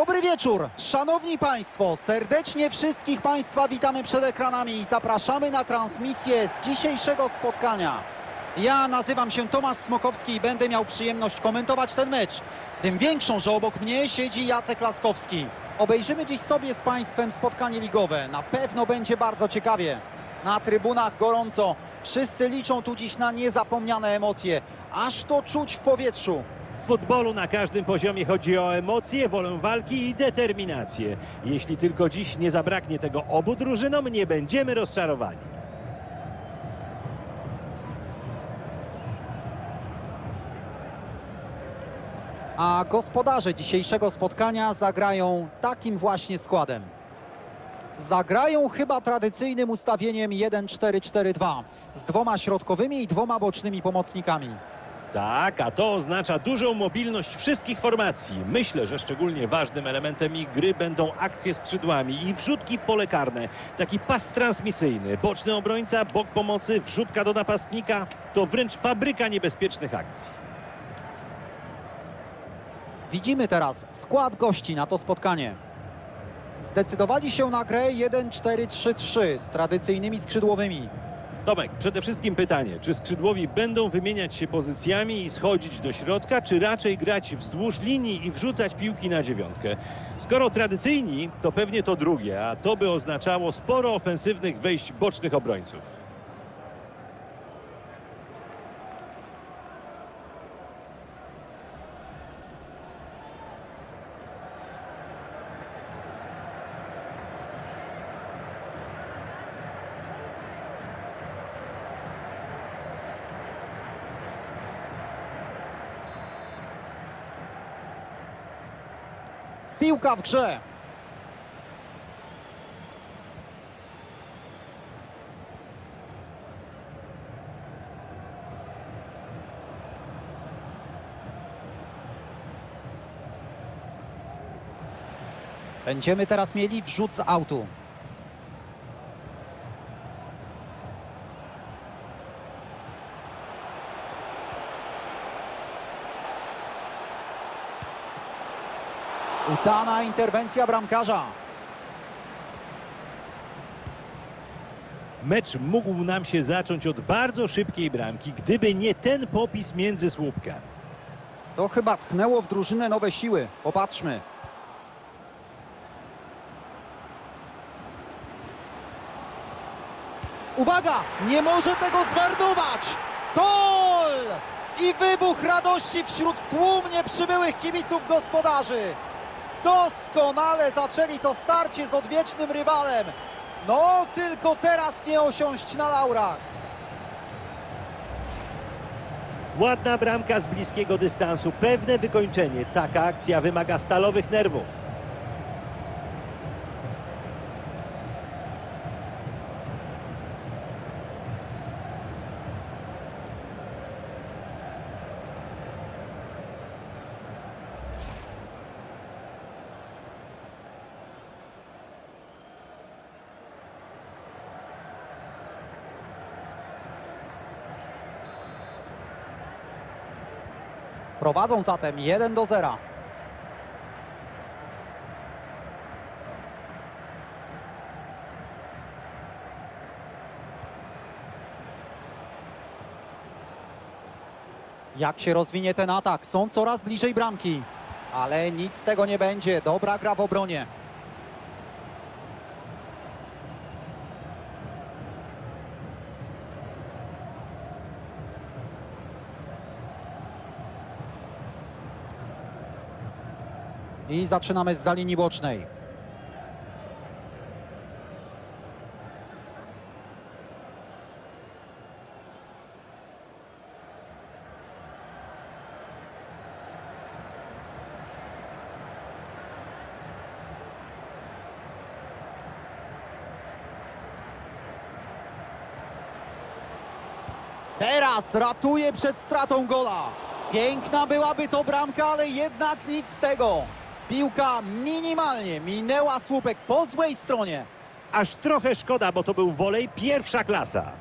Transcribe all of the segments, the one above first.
Dobry wieczór, szanowni państwo, serdecznie wszystkich państwa witamy przed ekranami i zapraszamy na transmisję z dzisiejszego spotkania. Ja nazywam się Tomasz Smokowski i będę miał przyjemność komentować ten mecz. Tym większą, że obok mnie siedzi Jacek Laskowski. Obejrzymy dziś sobie z państwem spotkanie ligowe. Na pewno będzie bardzo ciekawie. Na trybunach gorąco. Wszyscy liczą tu dziś na niezapomniane emocje. Aż to czuć w powietrzu. W futbolu na każdym poziomie chodzi o emocje, wolę walki i determinację. Jeśli tylko dziś nie zabraknie tego obu drużynom, nie będziemy rozczarowani. A gospodarze dzisiejszego spotkania zagrają takim właśnie składem. Zagrają chyba tradycyjnym ustawieniem 1-4-4-2 z dwoma środkowymi i dwoma bocznymi pomocnikami. Tak, a to oznacza dużą mobilność wszystkich formacji. Myślę, że szczególnie ważnym elementem ich gry będą akcje skrzydłami i wrzutki w pole karne. Taki pas transmisyjny, boczny obrońca, bok pomocy, wrzutka do napastnika. To wręcz fabryka niebezpiecznych akcji. Widzimy teraz skład gości na to spotkanie. Zdecydowali się na grę 1-4-3-3 z tradycyjnymi skrzydłowymi. Tomek, przede wszystkim pytanie, czy skrzydłowi będą wymieniać się pozycjami i schodzić do środka, czy raczej grać wzdłuż linii i wrzucać piłki na dziewiątkę? Skoro tradycyjni, to pewnie to drugie, a to by oznaczało sporo ofensywnych wejść bocznych obrońców. Piłka w grze. Będziemy teraz mieli wrzut z autu. Udana interwencja bramkarza. Mecz mógł nam się zacząć od bardzo szybkiej bramki, gdyby nie ten popis między słupkami. To chyba tchnęło w drużynę nowe siły. Popatrzmy. Uwaga! Nie może tego zmarnować! Gol! I wybuch radości wśród tłumnie przybyłych kibiców gospodarzy. Doskonale zaczęli to starcie z odwiecznym rywalem. No, tylko teraz nie osiąść na laurach. Ładna bramka z bliskiego dystansu, pewne wykończenie. Taka akcja wymaga stalowych nerwów. Prowadzą zatem 1 do 0. Jak się rozwinie ten atak? Są coraz bliżej bramki. Ale nic z tego nie będzie. Dobra gra w obronie. I zaczynamy z linii bocznej. Teraz ratuje przed stratą gola. Piękna byłaby to bramka, ale jednak nic z tego. Piłka minimalnie minęła słupek po złej stronie. Aż trochę szkoda, bo to był wolej pierwsza klasa.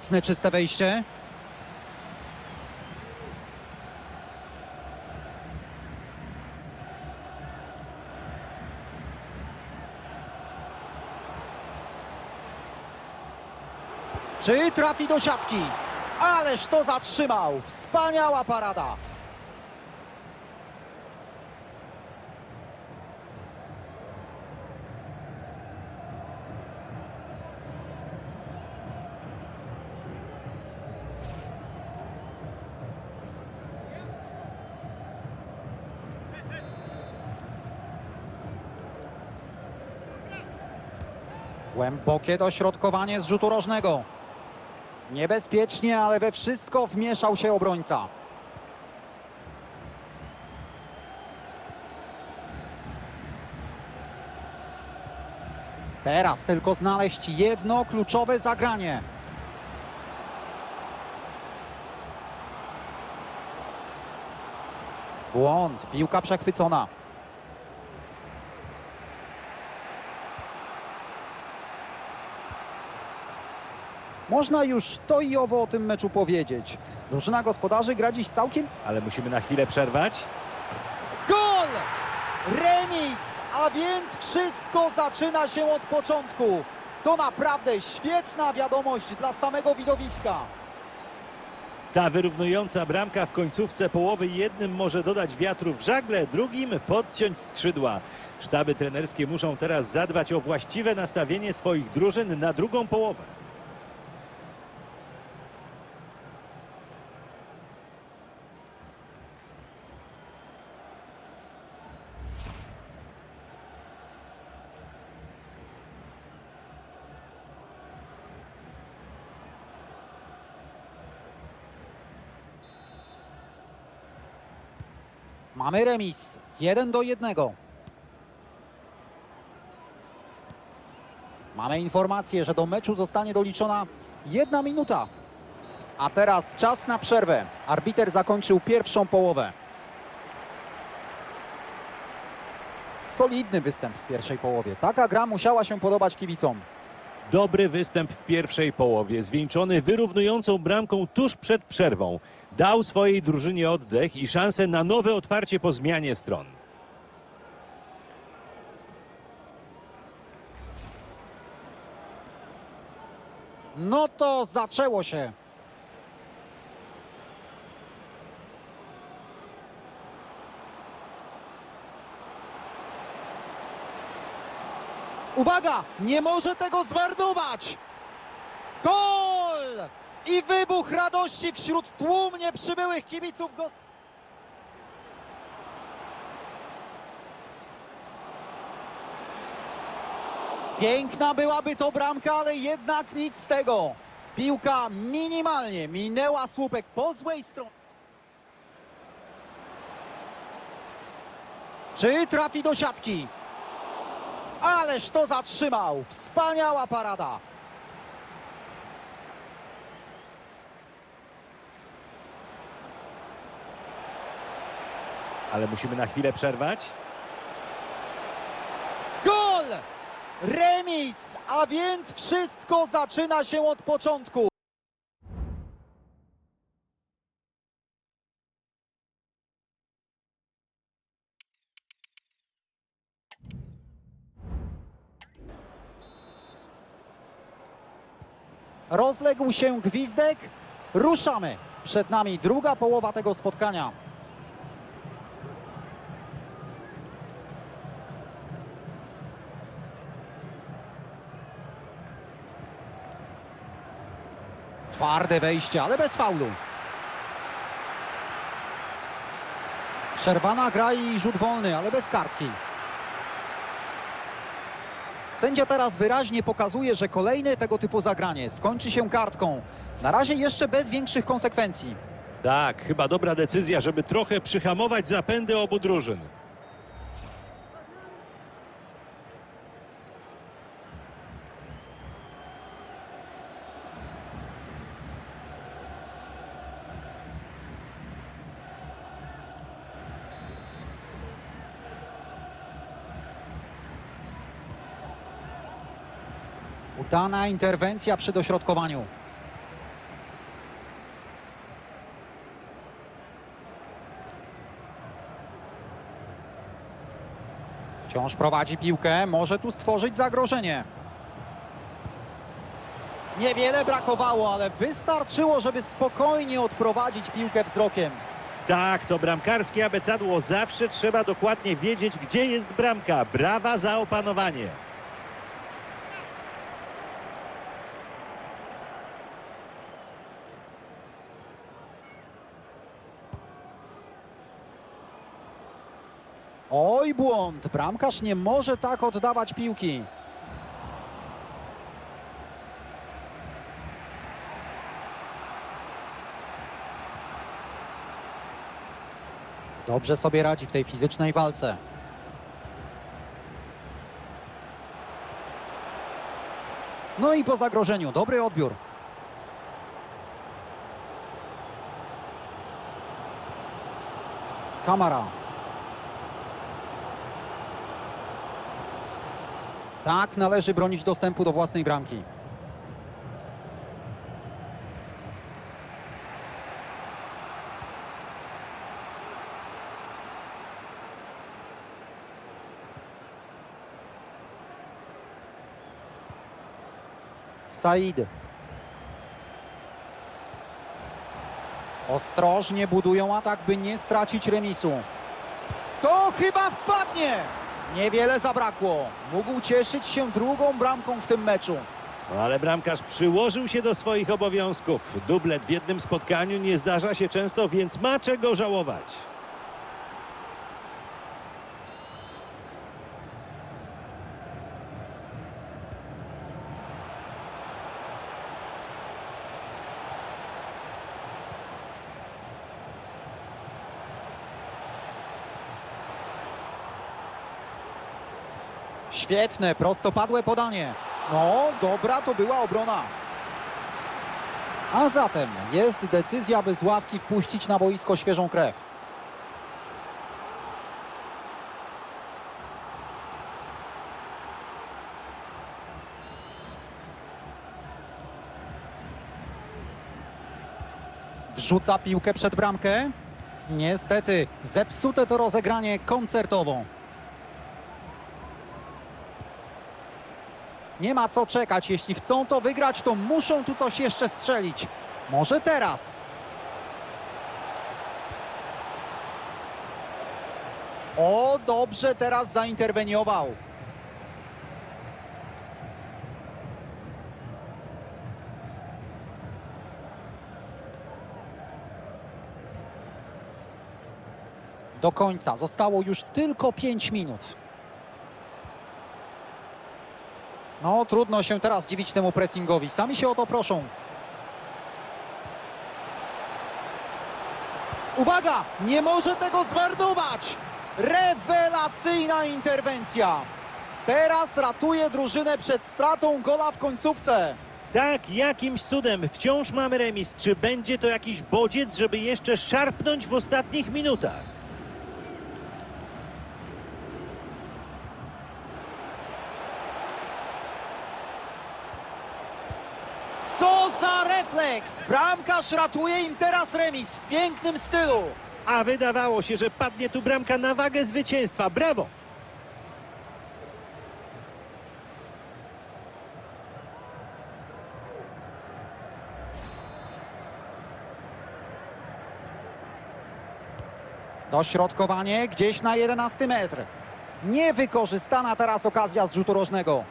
Mocne, czyste wejście. Czy trafi do siatki? Ależ to zatrzymał! Wspaniała parada! Głębokie dośrodkowanie z rzutu rożnego. Niebezpiecznie, ale we wszystko wmieszał się obrońca. Teraz tylko znaleźć jedno kluczowe zagranie. Błąd, piłka przechwycona. Można już to i owo o tym meczu powiedzieć. Drużyna gospodarzy gra dziś całkiem Ale musimy na chwilę przerwać. Gol! Remis! A więc wszystko zaczyna się od początku. To naprawdę świetna wiadomość dla samego widowiska. Ta wyrównująca bramka w końcówce połowy jednym może dodać wiatru w żagle, drugim podciąć skrzydła. Sztaby trenerskie muszą teraz zadbać o właściwe nastawienie swoich drużyn na drugą połowę. Mamy remis. 1 do 1. Mamy informację, że do meczu zostanie doliczona jedna minuta. A teraz czas na przerwę. Arbiter zakończył pierwszą połowę. Solidny występ w pierwszej połowie. Taka gra musiała się podobać kibicom. Dobry występ w pierwszej połowie, zwieńczony wyrównującą bramką tuż przed przerwą. Dał swojej drużynie oddech i szansę na nowe otwarcie po zmianie stron. No to zaczęło się. Uwaga! Nie może tego zmarnować! Gol! I wybuch radości wśród tłumnie przybyłych kibiców gos... Piękna byłaby to bramka, ale jednak nic z tego. Piłka minimalnie minęła słupek po złej stronie. Czy trafi do siatki? Ależ to zatrzymał. Wspaniała parada. Ale musimy na chwilę przerwać. Gol! Remis! A więc wszystko zaczyna się od początku. Rozległ się gwizdek. Ruszamy. Przed nami druga połowa tego spotkania. Twarde wejście, ale bez faulu. Przerwana gra i rzut wolny, ale bez kartki. Sędzia teraz wyraźnie pokazuje, że kolejne tego typu zagranie skończy się kartką. Na razie jeszcze bez większych konsekwencji. Tak, chyba dobra decyzja, żeby trochę przyhamować zapędy obu drużyn. Dana interwencja przy dośrodkowaniu. Wciąż prowadzi piłkę, może tu stworzyć zagrożenie. Niewiele brakowało, ale wystarczyło, żeby spokojnie odprowadzić piłkę wzrokiem. Tak, to bramkarskie abecadło zawsze trzeba dokładnie wiedzieć, gdzie jest bramka. Brawa za opanowanie. Oj, błąd! Bramkarz nie może tak oddawać piłki. Dobrze sobie radzi w tej fizycznej walce. No i po zagrożeniu, dobry odbiór. Kamara. Tak, należy bronić dostępu do własnej bramki. Said. Ostrożnie budują atak, by nie stracić remisu. To chyba wpadnie! Niewiele zabrakło. Mógł cieszyć się drugą bramką w tym meczu. No, ale bramkarz przyłożył się do swoich obowiązków. Dublet w jednym spotkaniu nie zdarza się często, więc ma czego żałować. Świetne, prostopadłe podanie. No, dobra to była obrona. A zatem jest decyzja, by z ławki wpuścić na boisko świeżą krew. Wrzuca piłkę przed bramkę. Niestety, zepsute to rozegranie koncertową. Nie ma co czekać. Jeśli chcą to wygrać, to muszą tu coś jeszcze strzelić. Może teraz. O, dobrze teraz zainterweniował. Do końca zostało już tylko 5 minut. No, trudno się teraz dziwić temu pressingowi. Sami się o to proszą. Uwaga! Nie może tego zmarnować! Rewelacyjna interwencja! Teraz ratuje drużynę przed stratą gola w końcówce. Tak, jakimś cudem wciąż mamy remis. Czy będzie to jakiś bodziec, żeby jeszcze szarpnąć w ostatnich minutach? Co za refleks! Bramkarz ratuje im teraz remis w pięknym stylu. A wydawało się, że padnie tu bramka na wagę zwycięstwa. Brawo! Dośrodkowanie gdzieś na 11 metr. Niewykorzystana teraz okazja z rzutu rożnego.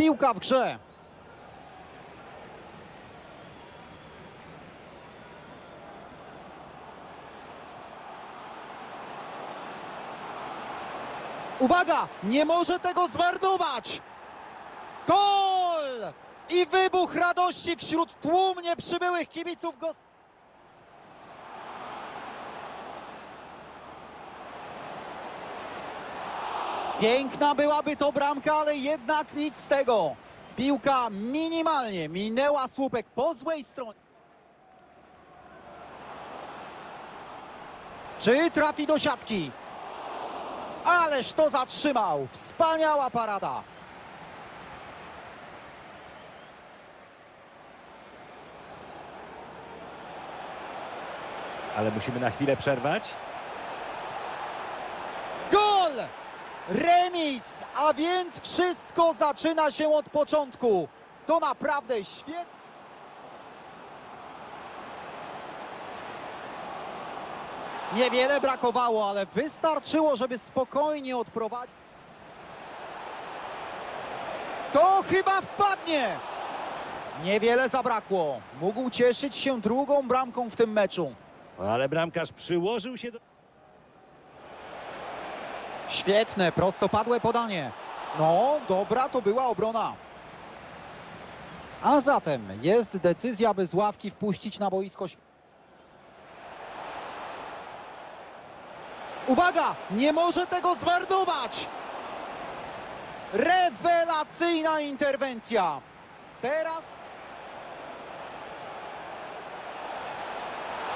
Piłka w grze. Uwaga! Nie może tego zmarnować! Gol! I wybuch radości wśród tłumnie przybyłych kibiców gos... Piękna byłaby to bramka, ale jednak nic z tego. Piłka minimalnie minęła słupek po złej stronie. Czy trafi do siatki? Ależ to zatrzymał. Wspaniała parada. Ale musimy na chwilę przerwać. Gol! Remis! A więc wszystko zaczyna się od początku. To naprawdę świetnie. Niewiele brakowało, ale wystarczyło, żeby spokojnie odprowadzić. To chyba wpadnie! Niewiele zabrakło. Mógł cieszyć się drugą bramką w tym meczu. Ale bramkarz przyłożył się do... Świetne, prostopadłe podanie. No, dobra to była obrona. A zatem jest decyzja, by z ławki wpuścić na boisko. Uwaga! Nie może tego zmarnować! Rewelacyjna interwencja. Teraz...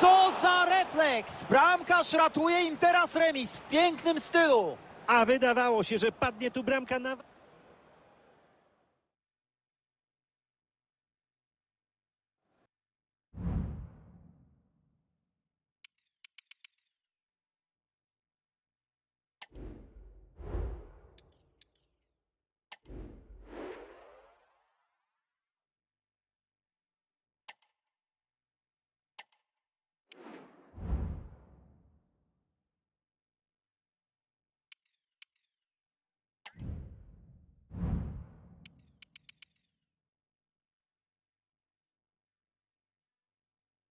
Co za refleks! Bramkarz ratuje im teraz remis w pięknym stylu. A wydawało się, że padnie tu bramka na...